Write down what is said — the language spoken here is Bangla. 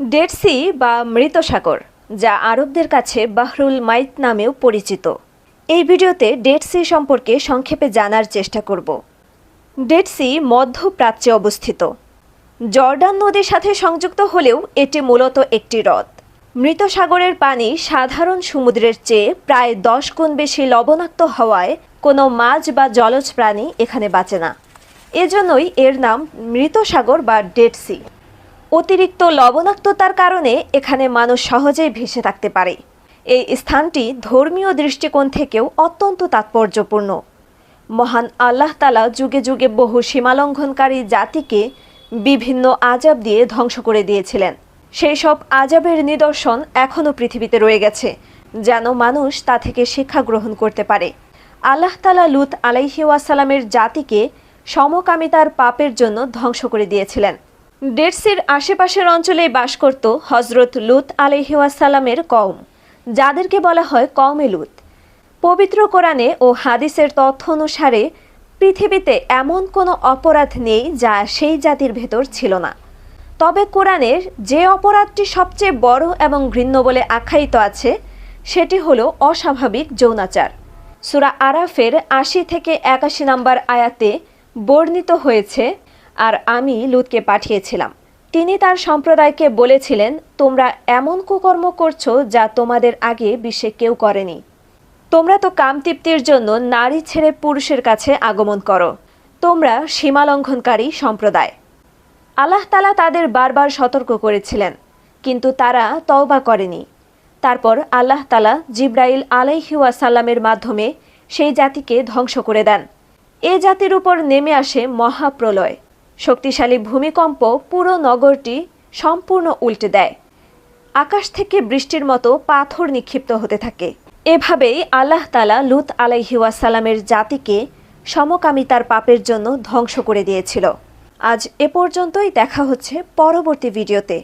ডেড সি বা মৃত সাগর, যা আরবদের কাছে বাহরুল মাইত নামেও পরিচিত। এই ভিডিওতে ডেড সি সম্পর্কে সংক্ষেপে জানার চেষ্টা করব। ডেড সি মধ্যপ্রাচ্যে অবস্থিত। জর্ডান নদীর সাথে সংযুক্ত হলেও এটি মূলত একটি হ্রদ। মৃত সাগরের পানি সাধারণ সমুদ্রের চেয়ে প্রায় দশ গুণ বেশি লবণাক্ত হওয়ায় কোনো মাছ বা জলজ প্রাণী এখানে বাঁচে না। এজন্যই এর নাম মৃত সাগর বা ডেড সি। অতিরিক্ত লবণাক্ততার কারণে এখানে মানুষ সহজেই ভেসে থাকতে পারে। এই স্থানটি ধর্মীয় দৃষ্টিকোণ থেকেও অত্যন্ত তাৎপর্যপূর্ণ। মহান আল্লাহ তালা যুগে যুগে বহু সীমালঙ্ঘনকারী জাতিকে বিভিন্ন আজাব দিয়ে ধ্বংস করে দিয়েছিলেন। সেই সব আজাবের নিদর্শন এখনও পৃথিবীতে রয়ে গেছে, যেন মানুষ তা থেকে শিক্ষা গ্রহণ করতে পারে। আল্লাহ তালা লুত আলাইহি ওয়াসালামের জাতিকে সমকামিতার পাপের জন্য ধ্বংস করে দিয়েছিলেন। ডেডসির আশেপাশের অঞ্চলে বাস করত হজরত লুত আলহিউসালামের কওম, যাদেরকে বলা হয় কওমে লুত। পবিত্র কোরআনে ও হাদিসের তথ্য অনুসারে পৃথিবীতে এমন কোনো অপরাধ নেই যা সেই জাতির ভেতর ছিল না। তবে কোরআনের যে অপরাধটি সবচেয়ে বড় এবং ঘৃণ্য বলে আখ্যায়িত আছে, সেটি হলো অস্বাভাবিক যৌনাচার। সুরা আরাফের আশি থেকে একাশি নম্বর আয়াতে বর্ণিত হয়েছে আর আমি লুতকে পাঠিয়েছিলাম। তিনি তার সম্প্রদায়কে বলেছিলেন, তোমরা এমন কুকর্ম করছ যা তোমাদের আগে বিশ্বে কেউ করেনি। তোমরা তো কামতৃপ্তির জন্য নারী ছেড়ে পুরুষের কাছে আগমন করো। তোমরা সীমালঙ্ঘনকারী সম্প্রদায়। আল্লাহ তালা তাদের বারবার সতর্ক করেছিলেন, কিন্তু তারা তওবা করেনি। তারপর আল্লাহ তালা জিব্রাইল আলাইহিওয়াসাল্লামের মাধ্যমে সেই জাতিকে ধ্বংস করে দেন। এ জাতির উপর নেমে আসে মহাপ্রলয়। শক্তিশালী ভূমিকম্প পুরো নগরটি সম্পূর্ণ উল্টে দেয়। আকাশ থেকে বৃষ্টির মতো পাথর নিক্ষিপ্ত হতে থাকে। এভাবেই আল্লাহ তালা লুত আলাইহিওয়াসালামের জাতিকে সমকামিতার পাপের জন্য ধ্বংস করে দিয়েছিল। আজ এ পর্যন্তই দেখা হচ্ছে পরবর্তী ভিডিওতে।